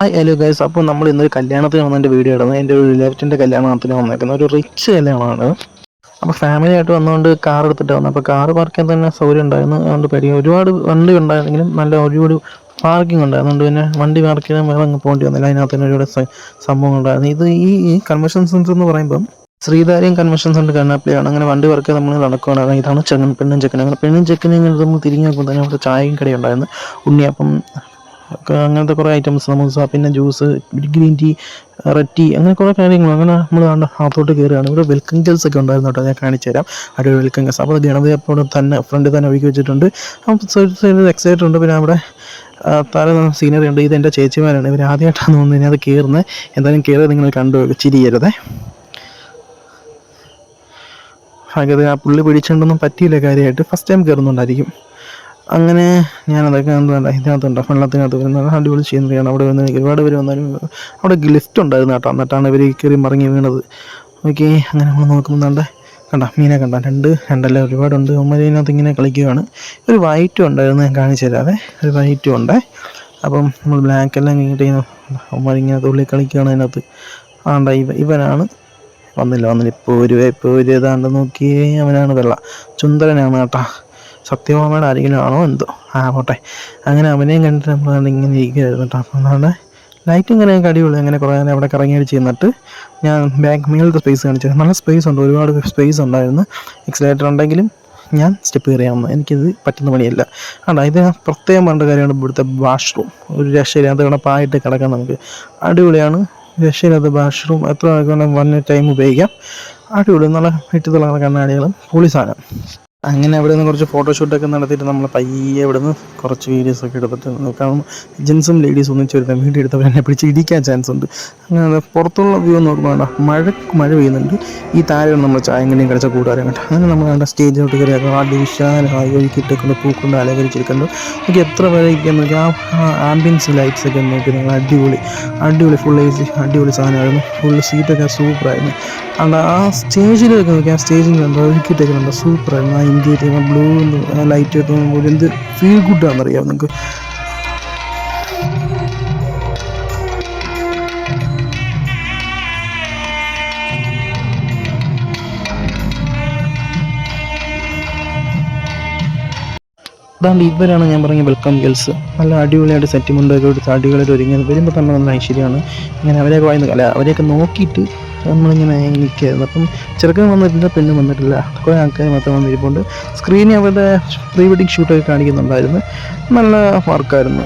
Hi hello guys അപ്പോൾ നമ്മൾ ഇന്നൊരു കല്യാണത്തിന് വന്നതിന്റെ വീഡിയോ ഇടുന്നത് എന്റെ ഒരു റിലേറ്റീവിന്റെ കല്യാണത്തിന് വന്നേക്കുന്നത്. ഒരു റിച്ച് കല്യാണമാണ്. അപ്പോൾ ഫാമിലി ആയിട്ട് വന്നുകൊണ്ട് കാർ എടുത്തിട്ട് വന്നത് അപ്പോൾ കാർ പാർക്ക് ചെയ്യാൻ തന്നെ സൗകര്യം ഉണ്ടായിരുന്നു. അതുകൊണ്ട് പേടി ഒരുപാട് വണ്ടി ഉണ്ടായിരുന്നെങ്കിലും നല്ല ഒരുപാട് പാർക്കിംഗ് ഉണ്ടായിരുന്നു. പിന്നെ വണ്ടി പാർക്ക് ചെയ്യാൻ വേറെ അങ്ങ് പോകേണ്ടി വന്നില്ല. അതിനകത്ത് തന്നെ ഒരുപാട് സംഭവങ്ങൾ ഉണ്ടായിരുന്നു. ഇത് ഈ കൺവെൻഷൻ സെന്റർ എന്ന് പറയുമ്പം ശ്രീധാരിയും കൺവെൻഷൻ സെന്റർ കണ്ണാപ്പിളിയാണ് അങ്ങനെ വണ്ടി വർക്ക് നമ്മൾ നടക്കുകയാണ്. ഇതാണ് ചെങ്ങൻ പെണ്ണും ചെക്കനും. അങ്ങനെ പെണ്ണും ചെക്കനും ഇങ്ങനെ നമ്മൾ തിരിഞ്ഞ് നോക്കുമ്പോൾ തന്നെ അവിടെ ചായയും കടയുണ്ടായിരുന്നു ഉണ്ണിയപ്പം അങ്ങനത്തെ കുറേ ഐറ്റംസ് സമൂസ പിന്നെ juice green tea red tea അങ്ങനെ കുറേ കാര്യങ്ങൾ. അങ്ങനെ നമ്മൾ കണ്ട അകത്തോട്ട് കയറുകയാണ് ഇവിടെ വെൽക്കം ഗേൾസ് ഒക്കെ ഉണ്ടായിരുന്നു കേട്ടോ. ഞാൻ കാണിച്ചു തരാം. അവിടെ വെൽക്കം ഗേൾസ് അപ്പോൾ ഗണപതി അപ്പോൾ തന്നെ ഫ്രണ്ടിൽ തന്നെ ഒഴുകി വെച്ചിട്ടുണ്ട്. അപ്പോൾ സൈഡ് സൈഡിൽ എക്സൈറ്റഡ് ഉണ്ട്. പിന്നെ അവിടെ താഴെ സീനറി ഉണ്ട്. ഇത് എന്റെ ചേച്ചിമാരാണ്. ഇവർ ആദ്യമായിട്ടാണ് തോന്നുന്നത് അത് കയറുന്നത് എന്തായാലും കയറി നിങ്ങൾ കണ്ടു ചിരിയരുതേ ഭാഗ്യത ആ പുള്ളി പിടിച്ചുകൊണ്ടൊന്നും പറ്റിയില്ല കാര്യമായിട്ട്. ഫസ്റ്റ് ടൈം കയറുന്നുണ്ടായിരിക്കും അങ്ങനെ ഞാൻ അതൊക്കെ എന്താ ഇതിനകത്തുണ്ട് വെള്ളത്തിനകത്ത് വരുന്ന അടിപൊളി ചെയ്യുന്നതാണ് അവിടെ വന്ന് ഒരുപാട് പേര് വന്നാലും അവിടെ ലിഫ്റ്റ് ഉണ്ടായിരുന്നു കേട്ടോ. എന്നിട്ടാണ് ഇവർ കയറി മറിഞ്ഞ് വീണത്. ഓക്കെ അങ്ങനെ നമ്മൾ നോക്കുമ്പോൾ നല്ല കണ്ട? മീനെ കണ്ട? രണ്ട് രണ്ടല്ല ഒരുപാടുണ്ട്. ഉമ്മരീനകത്ത് ഇങ്ങനെ കളിക്കുകയാണ് ഒരു വൈറ്റും ഉണ്ടായിരുന്നു ഞാൻ കാണിച്ചു തരാവേ. ഒരു വൈറ്റും ഉണ്ട്. അപ്പം നമ്മൾ ബ്ലാക്ക് എല്ലാം കഴിഞ്ഞിട്ട് ഉമ്മരിങ്ങനെ തുള്ളി കളിക്കുകയാണ് അതിനകത്ത്. ആണ്ട ഇവ ഇവനാണ്. വന്നില്ല വന്നില്ല. ഇപ്പോൾ ഒരു ഇപ്പോൾ ഒരു ഏതാണ്ട് നോക്കിയേ അവനാണ് വെള്ള. ചുന്ദരനാണ് കേട്ടോ. സത്യഭാമയുടെ ആരെങ്കിലും ആണോ എന്തോ? ആ പോട്ടെ. അങ്ങനെ അവനെയും കണ്ടിട്ട് നമ്മൾ ഇങ്ങനെ ഇരിക്കുകയായിരുന്നു കേട്ടോ. അപ്പം അതുകൊണ്ട് ലൈറ്റ് ഇങ്ങനെ അടിപൊളി അങ്ങനെ കുറേ നേരം അവിടെ കറങ്ങി അടിച്ച് ചെന്നിട്ട് ഞാൻ ബാങ്ക് മേളത്തെ സ്പേസ് കാണിച്ചത് നല്ല സ്പേസ് ഉണ്ട്. ഒരുപാട് സ്പേസ് ഉണ്ടായിരുന്നു. എക്സലേറ്റർ ഉണ്ടെങ്കിലും ഞാൻ സ്റ്റെപ്പ് കയറിയാവുന്നു എനിക്കിത് പറ്റുന്ന പണിയല്ല. കണ്ടോ? ഇത് പ്രത്യേകം വേണ്ട കാര്യമാണ് ഇവിടുത്തെ വാഷ്റൂം ഒരു രക്ഷയില്ലാത്ത കിടപ്പായിട്ട് കിടക്കാൻ നമുക്ക്. അടിപൊളിയാണ്. രക്ഷയില്ലാത്ത വാഷ്റൂം എത്ര വൺ ടൈം ഉപയോഗിക്കാം. അടിപൊളി. നല്ല വീട്ടിലുള്ള കണ്ണാടികളും. പൊളി സാധനം. അങ്ങനെ അവിടെ നിന്ന് കുറച്ച് ഫോട്ടോഷൂട്ടൊക്കെ നടത്തിയിട്ട് നമ്മൾ പയ്യെ ഇവിടെ നിന്ന് കുറച്ച് വീഡിയോസ് ഒക്കെ എടുത്തിട്ട് കാരണം ജെൻസും ലേഡീസും ഒന്നിച്ച് വരുന്ന വീഡിയോ എടുത്തവർ എന്നെ പിടിച്ച് ഇടിക്കാൻ ചാൻസ് ഉണ്ട്. അങ്ങനെ പുറത്തുള്ള വ്യൂ നോക്കുമ്പോൾ വേണ്ട മഴ മഴ പെയ്യുന്നുണ്ട്. ഈ താഴെയാണ് നമ്മൾ ചായങ്കനെയും കിടച്ച കൂട്ടുകാരെ കേട്ടോ. അങ്ങനെ നമ്മൾ കണ്ട സ്റ്റേജിലോട്ട് കയറി ആദ്യ വിശാലമായി ഒഴുക്കിയിട്ടേക്കൊണ്ട് പൂക്കൊണ്ട് അലങ്കരിച്ചിരിക്കുന്നുണ്ട് നമുക്ക് എത്ര പേരെ ഇരിക്കാൻ നോക്കി ആ ആംബിയൻസ് ലൈറ്റ്സ് ഒക്കെ നോക്കി നിങ്ങൾ. അടിപൊളി. അടിപൊളി ഫുൾ എ സി അടിപൊളി സാധനമായിരുന്നു. ഫുൾ സീറ്റൊക്കെ സൂപ്പറായിരുന്നു അല്ല ആ സ്റ്റേജിലൊക്കെ നോക്കി ആ സ്റ്റേജിൽ കണ്ടോ ഒഴുക്കിയിട്ടൊക്കെ കണ്ടോ സൂപ്പറായിരുന്നു ആ ഇന്ത്യയിൽ ബ്ലൂ ലൈറ്റ് ഒക്കെ എന്ത് ഫീൽ ഗുഡാണെന്നറിയാം നിങ്ങൾക്ക് ഇവരാണ് ഞാൻ പറഞ്ഞ വെൽക്കം ഗേൾസ് നല്ല അടിപൊളിയായിട്ട് സെറ്റിമുണ്ടൊക്കെ എടുത്ത് അടിപൊളിയായിട്ട് ഒരുങ്ങിയത് വരുമ്പോൾ തന്നെ നല്ല ഐശ്വര്യമാണ്. ഇങ്ങനെ അവരെയൊക്കെ വായിന്ന് അല്ല അവരെയൊക്കെ നോക്കിയിട്ട് നമ്മളിങ്ങനെ നിൽക്കുകയായിരുന്നു. അപ്പം ചെറുക്കൻ വന്നിട്ടില്ല പെണ്ണ് വന്നിട്ടില്ല. കുറേ ആൾക്കാർ മാത്രം വന്നിരിപ്പുണ്ട്. സ്ക്രീനിൽ അവരുടെ പ്രീ വെഡിങ് ഷൂട്ടൊക്കെ കാണിക്കുന്നുണ്ടായിരുന്നു. നല്ല വർക്കായിരുന്നു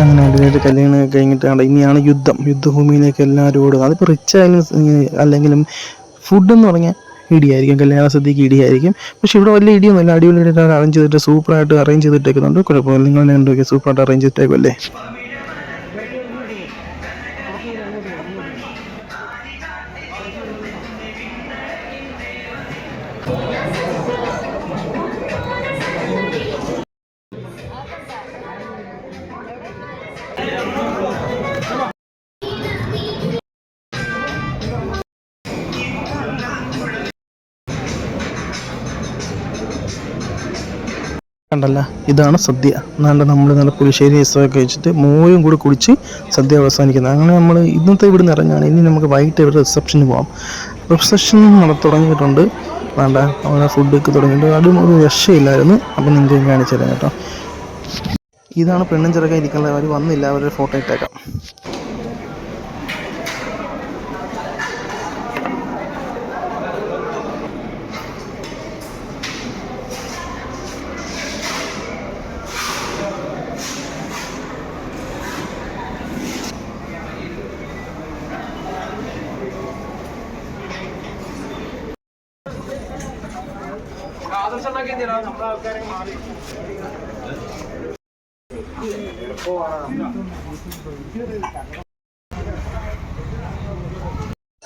അങ്ങനെ അടിപൊളിയായിട്ട് കല്യാണം കഴിഞ്ഞിട്ട് ഇനിയാണ് യുദ്ധം. യുദ്ധഭൂമിയിലേക്ക് എല്ലാവരും ഓടുക. അതിപ്പോൾ റിച്ച് ആയാലും അല്ലെങ്കിലും ഫുഡ് എന്ന് പറഞ്ഞാൽ ഇടിയായിരിക്കും. കല്യാണ സദ്യക്ക് ഇടിയായിരിക്കും. പക്ഷെ ഇവിടെ വലിയ ഇടിയൊന്നുമില്ല. അടിപൊളിയായിട്ട് അറേഞ്ച് ചെയ്തിട്ട് സൂപ്പറായിട്ട് അറേഞ്ച് ചെയ്തിട്ടേക്കുന്നുണ്ട്. കുഴപ്പമില്ല. നിങ്ങൾ രണ്ടൊക്കെ സൂപ്പറായിട്ട് അറേഞ്ച് ചെയ്തിട്ടേക്കുമല്ലേ കണ്ടല്ല ഇതാണ് സദ്യ. എന്നാണ്ട് നമ്മൾ നല്ല പുളിശ്ശേരി രസമൊക്കെ കഴിച്ചിട്ട് മോരും കൂടി കുടിച്ച് സദ്യ അവസാനിക്കുന്നത്. അങ്ങനെ നമ്മൾ ഇന്നത്തെ ഇവിടെ നിന്ന് ഇറങ്ങുകയാണ്. ഇനി നമുക്ക് വൈകിട്ട് ഇവിടെ റിസപ്ഷന് പോകാം റിസപ്ഷൻ നട തുടങ്ങിയിട്ടുണ്ട്. വേണ്ട അവിടെ ഫുഡൊക്കെ തുടങ്ങിയിട്ടുണ്ട്. അതും ഒരു രക്ഷയില്ലായിരുന്നു. അപ്പം നിങ്ങൾക്ക് കാണിച്ചു തരാം കേട്ടോ. ഇതാണ് പെണ്ണും ചെറുക്കാൻ ഇരിക്കുന്നത്. അവർ വന്നില്ല. അവരുടെ ഫോട്ടോ ഇട്ടേക്കാം.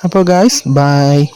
അപ്പോൾ ഗായ്സ് ബൈ